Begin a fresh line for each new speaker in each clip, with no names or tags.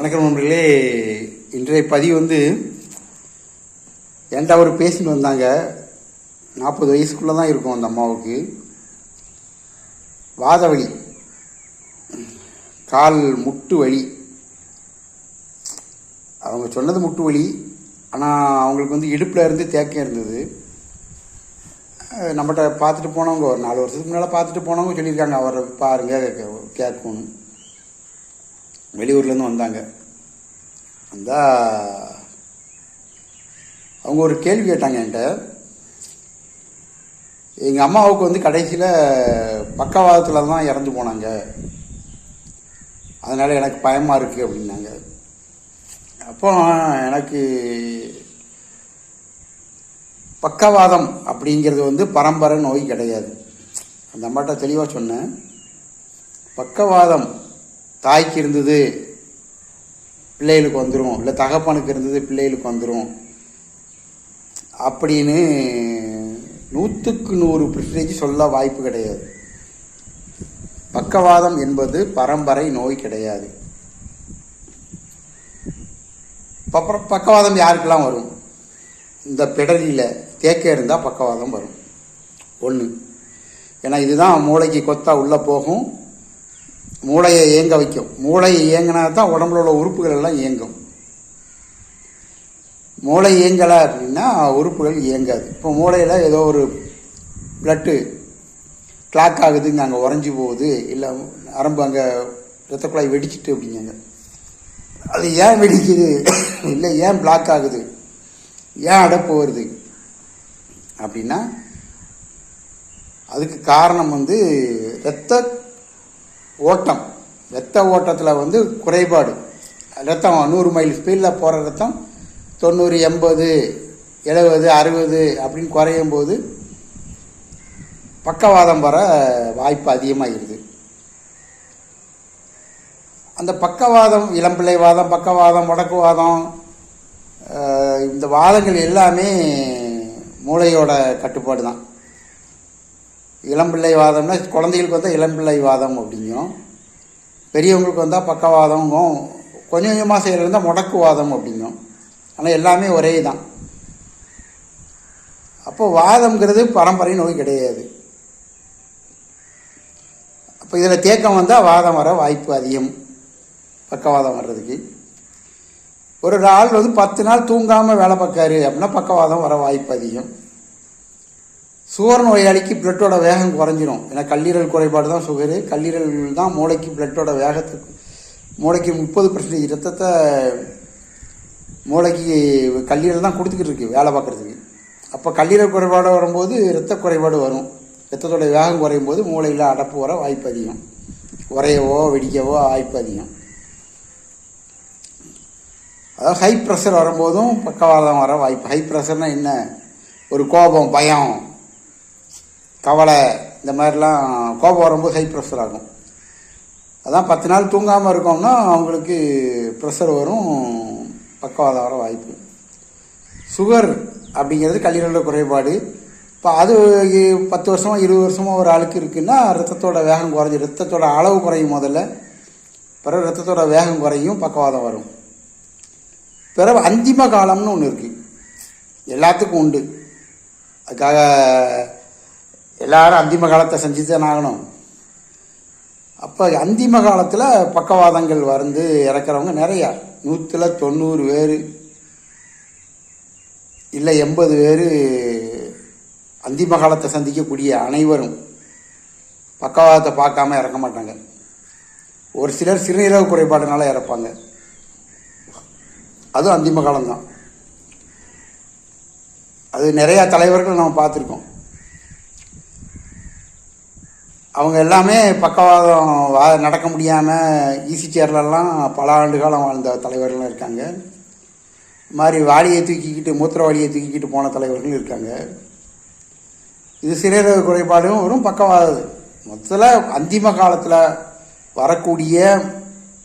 வணக்கம் நண்பர்களே. இன்றைய பதிவு வந்து என்கிட்ட அவர் பேசிட்டு வந்தாங்க? நாற்பது வயசுக்குள்ளே தான் இருக்கும் அந்த அம்மாவுக்கு. வாத வலி. கால் முட்டு வலி. அவங்க சொன்னது முட்டு வலி. ஆனால் அவங்களுக்கு வந்து இடுப்பில் இருந்து தேக்கம் இருந்தது. நம்மகிட்ட பார்த்துட்டு போனவங்க ஒரு நாலு வருஷத்துக்கு முன்னால் பார்த்துட்டு போனவங்க சொல்லியிருக்காங்க. அவரை பாருங்க கே- கேட்கணும். வெளியூர்லேருந்து வந்தாங்க. வந்தா அவங்க ஒரு கேள்வி கேட்டாங்க என்கிட்ட. எங்கள் அம்மாவுக்கு வந்து கடைசியில் பக்கவாதத்தில் தான் இறந்து போனாங்க. அதனால் எனக்கு பயமாக இருக்குது அப்படின்னாங்க. அப்போ எனக்கு பக்கவாதம் அப்படிங்கிறது வந்து பரம்பரை நோய் கிடையாது. அந்த அம்மாட்ட தெளிவாக சொன்னேன். பக்கவாதம் தாய்க்கு இருந்தது பிள்ளைகளுக்கு வந்துடும் இல்லை தகப்பனுக்கு இருந்தது பிள்ளைகளுக்கு வந்துடும் அப்படின்னு நூற்றுக்கு நூறு பர்சன்டேஜ் சொல்ல வாய்ப்பு கிடையாது. பக்கவாதம் என்பது பரம்பரை நோய் கிடையாது. பக்கவாதம் யாருக்கெல்லாம் வரும்? இந்த பிடரியில் தேக்க இருந்தால் பக்கவாதம் வரும். ஒன்று ஏன்னா இதுதான் மூளைக்கு கொத்தா உள்ளே போகும். மூளையை இயங்க வைக்கும். மூளை இயங்கினா தான் உடம்புல உள்ள உறுப்புகள் எல்லாம் இயங்கும். மூளை இயங்கலை அப்படின்னா உறுப்புகள் இயங்காது. இப்போ மூளையில் ஏதோ ஒரு பிளட்டு கிளாக் ஆகுதுங்க அங்கே உறைஞ்சி போகுது. இல்லை நரம்பு அங்கே ரத்த குழாய் வெடிச்சிட்டு அப்படிங்க அது ஏன் வெடிக்குது? இல்லை ஏன் பிளாக் ஆகுது? ஏன் அடைப்பு வருது? அப்படின்னா அதுக்கு காரணம் வந்து இரத்த ஓட்டம். ரத்த ஓட்டத்தில் வந்து குறைபாடு. ரத்தம் நூறு மைல் ஸ்பீடில் போகிற ரத்தம் தொண்ணூறு எண்பது எழுபது அறுபது அப்படின்னு குறையும் போது பக்கவாதம் வர வாய்ப்பு அதிகமாகிடுது அந்த பக்கவாதம் இளம்பிள்ளை வாதம் பக்கவாதம் வடக்குவாதம் இந்த வாதங்கள் எல்லாமே மூளையோட கட்டுப்பாடு தான் இளம்பிள்ளை வாதம்னா குழந்தைகளுக்கு வந்தால் இளம்பிள்ளை வாதம் அப்படிங்கும் பெரியவங்களுக்கு வந்தால் பக்கவாதமும் கொஞ்சம் கொஞ்சமாக செய்கிறது இருந்தால் முடக்குவாதம் அப்படிங்கும் ஆனால் எல்லாமே ஒரே தான். அப்போது வாதம்ங்கிறது பரம்பரை நோய் கிடையாது. அப்போ இதில் தேக்கம் வந்தால் வாதம் வர வாய்ப்பு அதிகம். பக்கவாதம் வர்றதுக்கு. ஒரு ஆள் வந்து பத்து நாள் தூங்காமல் வேலை பார்க்காரு அப்படின்னா பக்கவாதம் வர வாய்ப்பு அதிகம். சுகர் நோயாளிக்கு பிளட்டோட வேகம் குறைஞ்சிரும். ஏன்னா கல்லீரல் குறைபாடு தான் சுகரு. கல்லீரல் தான் மூளைக்கு பிளட்டோட வேகத்துக்கு மூளைக்கு முப்பது பர்சன்டேஜ் ரத்தத்தை மூளைக்கு கல்லீரல் தான் கொடுத்துக்கிட்டு இருக்கு வேலை பார்க்குறதுக்கு. அப்போ கல்லீரல் குறைபாடு வரும்போது இரத்த குறைபாடு வரும். ரத்தத்தோட வேகம் குறையும் போது மூளையில் அடப்பு வர வாய்ப்பு அதிகம். உறையவோ வெடிக்கவோ வாய்ப்பு அதிகம். அதாவது ஹை ப்ரெஷர் வரும்போதும் பக்கவாதம் வர வாய்ப்பு. ஹை ப்ரெஷர்னால் என்ன? ஒரு கோபம் பயம். கவலை இந்த மாதிரிலாம் கோபம் வரும்போது ஹை ப்ரெஷர் ஆகும். அதான் பத்து நாள் தூங்காமல் இருக்கோம்னா அவங்களுக்கு ப்ரெஷர் வரும் பக்கவாதம் வர வாய்ப்பு. சுகர் அப்படிங்கிறது கல்லீரல குறைபாடு. இப்போ அது பத்து வருஷமோ இருபது வருஷமோ ஒரு ஆளுக்கு இருக்குன்னா ரத்தத்தோட வேகம் குறைஞ்சி ரத்தத்தோட அளவு குறையும் முதல்ல. பிறகு ரத்தத்தோட வேகம் குறையும் பக்கவாதம் வரும். பிறகு அந்திம காலம்னு ஒன்று இருக்குது எல்லாத்துக்கும் உண்டு. அதுக்காக எல்லாரும் அந்திம காலத்தை செஞ்சு தான் ஆகணும். அப்போ அந்திம காலத்தில் பக்கவாதங்கள் வந்து இறக்குறவங்க நிறையா. நூற்றில் தொண்ணூறு பேர் இல்லை எண்பது பேர் அந்திம காலத்தை சந்திக்கக்கூடிய அனைவரும் பக்கவாதத்தை பார்க்காம இறக்க மாட்டாங்க. ஒரு சிலர் சிறுநீரக குறைபாடுனால இறப்பாங்க. அதுவும் அந்திம காலம்தான். அது நிறையா தலைவர்கள் நம்ம பார்த்துருக்கோம். அவங்க எல்லாமே பக்கவாதம் வா நடக்க முடியாமல் ஈசி சேர்லலாம் பல ஆண்டு காலம் வாழ்ந்த தலைவர்களும் இருக்காங்க. இது மாதிரி வாளியை தூக்கிக்கிட்டு மூத்திர வாளியை தூக்கிக்கிட்டு போன தலைவர்களும் இருக்காங்க. இது சிறுநீரக குறைபாடும் வரும் பக்கவாதம். மொத்தத்தில் அந்திம காலத்தில் வரக்கூடிய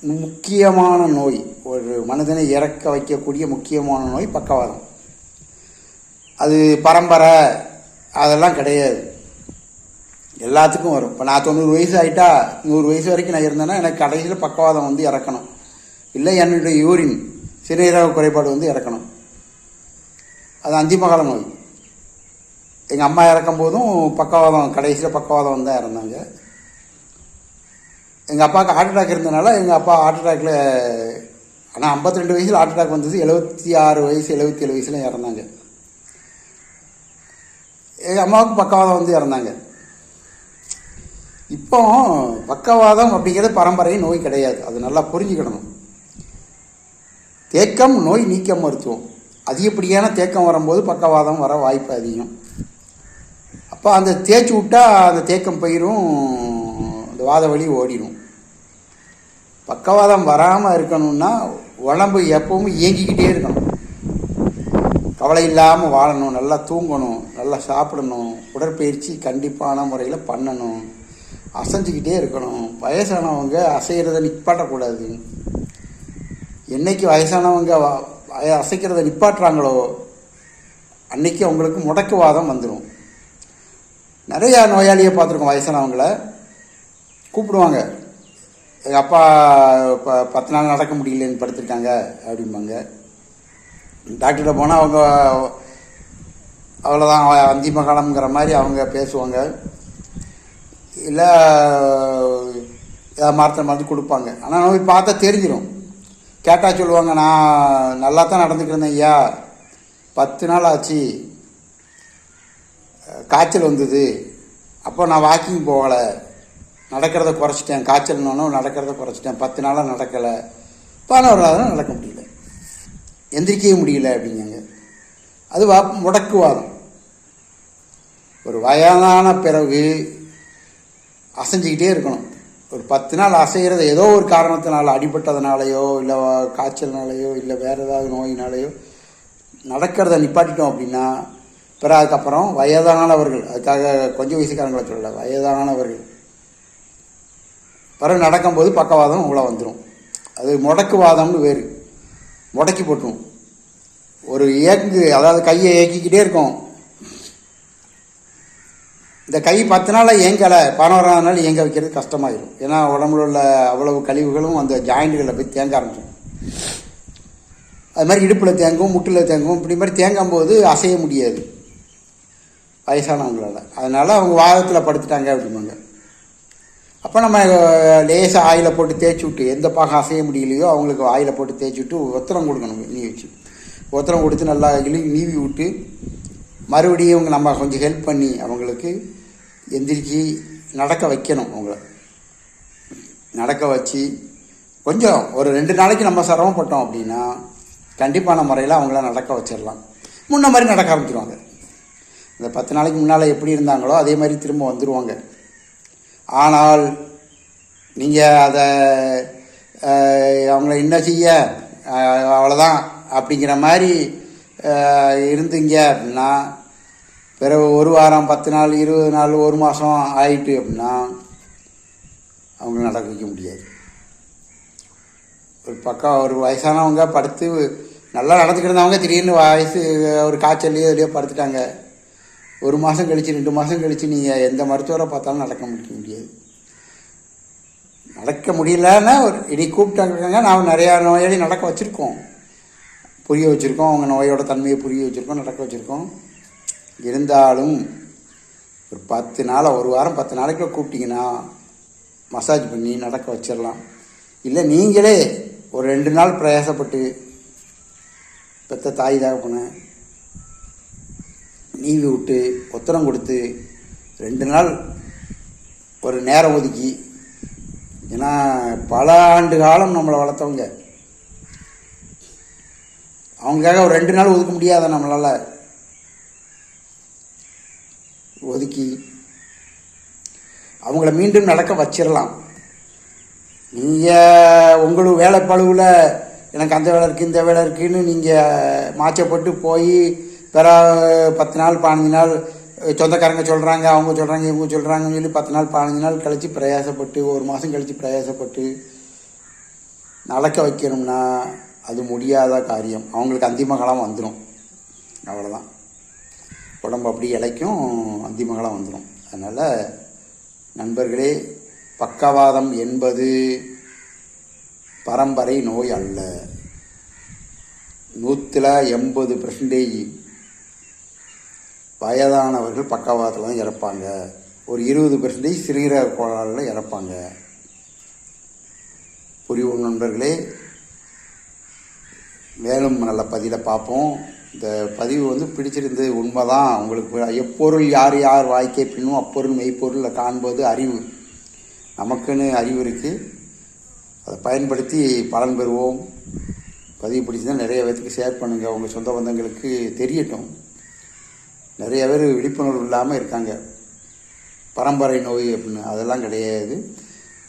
முக்கியமான நோய் ஒரு மனிதனை இறக்க வைக்கக்கூடிய முக்கியமான நோய் பக்கவாதம். அது பரம்பரை அதெல்லாம் கிடையாது. எல்லாத்துக்கும் வரும். இப்போ நான் தொண்ணூறு வயசு ஆகிட்டா நூறு வயசு வரைக்கும் நான் இருந்தேன்னா எனக்கு கடைசியில் பக்கவாதம் வந்து இறக்கணும். இல்லை என்னுடைய யூரின் சிறுநீரக குறைபாடு வந்து இறக்கணும். அது அந்திமகால நோய். எங்கள் அம்மா இறக்கும் போதும் பக்கவாதம் கடைசியில் பக்கவாதம் தான் இறந்தாங்க. எங்கள் அப்பாவுக்கு ஹார்ட் அட்டாக் இருந்தனால எங்கள் அப்பா ஹார்ட் அட்டாக்கில் ஆனால் 52 ரெண்டு வயசில் ஹார்ட் அட்டாக் வந்தது. எழுபத்தி ஆறு வயசு எழுபத்தி ஏழு வயசில் இறந்தாங்க. எங்கள் அம்மாவுக்கு பக்கவாதம் வந்து இறந்தாங்க. இப்போ பக்கவாதம் அப்படிங்கிறது பரம்பரை நோய் கிடையாது. அது நல்லா புரிஞ்சுக்கிடணும் தேக்கம் நோய் நீக்க மருத்துவம். அதிகப்படியான தேக்கம் வரும்போது பக்கவாதம் வர வாய்ப்பு அதிகம். அப்போ அந்த தேய்ச்சி விட்டால் அந்த தேக்கம் பயிரும். அந்த வாத வழி ஓடிடும் பக்கவாதம் வராமல் இருக்கணும்னா உடம்பு எப்பவும் இயங்கிக்கிட்டே இருக்கணும். கவலை இல்லாமல் வாழணும். நல்லா தூங்கணும். நல்லா சாப்பிடணும். உடற்பயிற்சி கண்டிப்பான முறையில் பண்ணணும். அசைஞ்சுக்கிட்டே இருக்கணும். வயசானவங்க அசைகிறத நிப்பாட்டக்கூடாது. என்னைக்கு வயசானவங்க அசைக்கிறத நிப்பாட்டுறாங்களோ அன்னைக்கு அவங்களுக்கு முடக்குவாதம் வந்துடும் நிறையா நோயாளியை பார்த்துருக்கோம் வயசானவங்கள. கூப்பிடுவாங்க. எங்கள் அப்பா இப்போ பத்து நாள் நடக்க முடியலன்னு படுத்திருக்காங்க அப்படிம்பாங்க. டாக்டர்கிட்ட போனால் அவங்க அவ்வளோதான் அந்திம காலம்ங்கிற மாதிரி அவங்க பேசுவாங்க. இல்லை ஏதாவது மரத்தை மருந்து கொடுப்பாங்க. ஆனால் நம்ம பார்த்தா தெரிஞ்சிடும் கேட்டால் சொல்லுவாங்க நான் நல்லா தான் நடந்துக்கிறேன் ஐயா. பத்து நாள் ஆச்சு. காய்ச்சல் வந்தது. அப்போ நான் வாக்கிங் போகலை. நடக்கிறத குறைச்சிட்டேன். காய்ச்சல்னாலும் நடக்கிறத குறைச்சிட்டேன். பத்து நாளாக நடக்கலை. பதினோரு நாள் நடக்க முடியல. எந்திரிக்கவே முடியல அப்படிங்காங்க அது வா முடக்குவாதம். ஒரு வயதான பிறகு அசைஞ்சிக்கிட்டே இருக்கணும். ஒரு பத்து நாள் அசைகிறது ஏதோ ஒரு காரணத்தினால அடிபட்டதுனாலையோ இல்லை காய்ச்சல்னாலையோ இல்லை வேறு ஏதாவது நோயினாலேயோ நடக்கிறத நிப்பாட்டிட்டோம் அப்படின்னா பிற அதுக்கப்புறம் வயதானவர்கள் அதுக்காக கொஞ்சம் வயசுக்காரங்களை சொல்லலை வயதானவர்கள். பிறகு நடக்கும்போது பக்கவாதம் உங்களை வந்துடும் அது முடக்குவாதம்னு வேறு. முடக்கி போட்டுரும். ஒரு இயக்கு அதாவது கையை இயக்கிக்கிட்டே இருக்கும். இந்த கை பத்து நாளாக இயங்கலை பதினோராம் நாள் இயங்க வைக்கிறது கஷ்டமாயிடும் ஏன்னா உடம்புல உள்ள அவ்வளவு கழிவுகளும் அந்த ஜாயிண்ட்டுகளில் போய் தேங்க ஆரம்பிச்சிடும் அது மாதிரி இடுப்பில் தேங்கும் முட்டில் தேங்கும் இப்படி மாதிரி தேங்கும் போது அசைய முடியாது. வயசானவங்களால. அதனால் அவங்க வாதத்தில் படுத்துட்டாங்க அப்படிம்பாங்க. அப்போ நம்ம லேசாக ஆயில போட்டு தேய்ச்சி விட்டு எந்த பாகம் அசைய முடியலையோ அவங்களுக்கு ஆயில போட்டு தேய்ச்சி விட்டு ஒத்தரம் கொடுக்கணும் நீ வச்சு. ஒத்தரம் கொடுத்து நல்லா இழு நீவி விட்டு மறுபடியும் நம்ம கொஞ்சம் ஹெல்ப் பண்ணி அவங்களுக்கு எந்திரிச்சு நடக்க வைக்கணும் அவங்கள. நடக்க வச்சு கொஞ்சம் ஒரு ரெண்டு நாளைக்கு நம்ம சிரமப்பட்டோம் அப்படின்னா கண்டிப்பான முறையில் அவங்கள நடக்க வச்சிடலாம். முன்ன மாதிரி நடக்க ஆரம்பிச்சிருவாங்க. இந்த பத்து நாளைக்கு முன்னால் எப்படி இருந்தாங்களோ அதே மாதிரி திரும்ப வந்துடுவாங்க ஆனால் நீங்கள் அதை அவங்கள என்ன செய்ய அவ்வளோதான் அப்படிங்கிற மாதிரி இருந்தீங்க அப்படின்னா பிறகு ஒரு வாரம் பத்து நாள் இருபது நாள் ஒரு மாதம் ஆயிட்டு அப்படின்னா அவங்க நடக்க வைக்க முடியாது. ஒரு பக்கம் ஒரு வயசானவங்க படுத்து நல்லா நடந்துக்கிட்டு இருந்தவங்க திடீர்னு வயசு ஒரு காய்ச்சல்லையோ இதுலையோ படுத்துட்டாங்க. ஒரு மாதம் கழிச்சு ரெண்டு மாதம் கழிச்சு நீங்கள் எந்த மருத்துவரை பார்த்தாலும் நடக்க முடிக்க முடியாது. நடக்க முடியலன்னா ஒரு இனி கூப்பிட்டாங்க நாம் நிறையா நோயாளி நடக்க வச்சுருக்கோம். புரிய வச்சுருக்கோம் அவங்க நோயோட தன்மையை புரிய வச்சுருக்கோம் நடக்க வச்சுருக்கோம். இருந்தாலும் ஒரு பத்து நாளாக ஒரு வாரம் பத்து நாளைக்குள்ள கூப்பிட்டிங்கன்னா மசாஜ் பண்ணி நடக்க வச்சிடலாம். இல்லை நீங்களே ஒரு ரெண்டு நாள் பிரயாசப்பட்டு பெத்த தாய் தகப்பன நீவி விட்டு உத்தரம் கொடுத்து ரெண்டு நாள் ஒரு நேரம் ஒதுக்கி ஏன்னா பல ஆண்டு காலம் நம்மளை வளர்த்தவங்க. அவங்களுக்காக ஒரு ரெண்டு நாள் ஒதுக்க முடியாத நம்மளால் ஒதுக்கி அவங்கள மீண்டும் நடக்க வச்சிடலாம். நீங்கள் உங்களுக்கு வேலை எனக்கு அந்த வேலை இருக்குது இந்த வேலை இருக்குன்னு நீங்கள் மாச்சப்பட்டு போய் பிற பத்து நாள் பதினஞ்சு நாள் சொந்தக்காரங்க சொல்கிறாங்க அவங்க சொல்கிறாங்க இவங்க சொல்கிறாங்கன்னு சொல்லி பத்து நாள் பதினஞ்சு நாள் கழித்து பிரயாசப்பட்டு ஒரு மாதம் கழித்து பிரயாசப்பட்டு நடக்க வைக்கணும்னா அது முடியாத காரியம். அவங்களுக்கு அந்திம காலம் வந்துடும் அவ்வளோதான் உடம்பு அப்படி இளைக்கும் அந்திமகளாக வந்துடும் அதனால் நண்பர்களே பக்கவாதம் என்பது பரம்பரை நோய் அல்ல. நூற்றில் எண்பது பர்சன்டேஜ் வயதானவர்கள் பக்கவாதத்தில் தான் இறப்பாங்க. ஒரு இருபது பர்சன்டேஜ் சிறுநீரக கோளாறுல இறப்பாங்க. புரிவு நண்பர்களே? மேலும் நல்ல பதில பார்ப்போம். இந்த பதிவு வந்து பிடிச்சிருந்தது உண்மைதான். உங்களுக்கு எப்பொருள் யார் யார் வாய்க்கே பின்னும் அப்பொருள் மெய்ப்பொருள் காண்பது அறிவு. நமக்குன்னு அறிவு இருக்குது அதை பயன்படுத்தி பலன் பெறுவோம். பதிவு பிடிச்சதா நிறைய பேத்துக்கு ஷேர் பண்ணுங்கள் உங்கள் சொந்த பந்தங்களுக்கு தெரியட்டும். நிறைய பேர் விழிப்புணர்வு இல்லாமல் இருக்காங்க. பரம்பரை நோய் அப்படின்னு. அதெல்லாம் கிடையாது.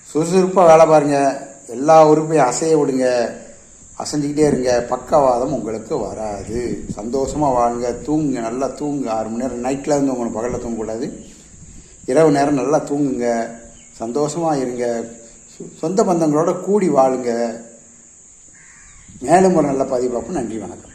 சுறுசுறுப்பாக வேலை பாருங்கள் எல்லா உறுப்பையும் அசைய விடுங்க. அசைஞ்சிக்கிட்டே இருங்க பக்கவாதம் உங்களுக்கு வராது. சந்தோஷமாக வாழுங்க தூங்குங்க நல்லா தூங்குங்க. ஆறு மணி நேரம் நைட்டில் இருந்து உங்களுக்கு பகலில் தூங்கக்கூடாது. இரவு நேரம் நல்லா தூங்குங்க. சந்தோஷமாக இருங்க. சொ- சொந்த பந்தங்களோட கூடி வாழுங்க. மேலும் ஒரு நல்ல பதிவு பார்ப்போம். நன்றி வணக்கம்.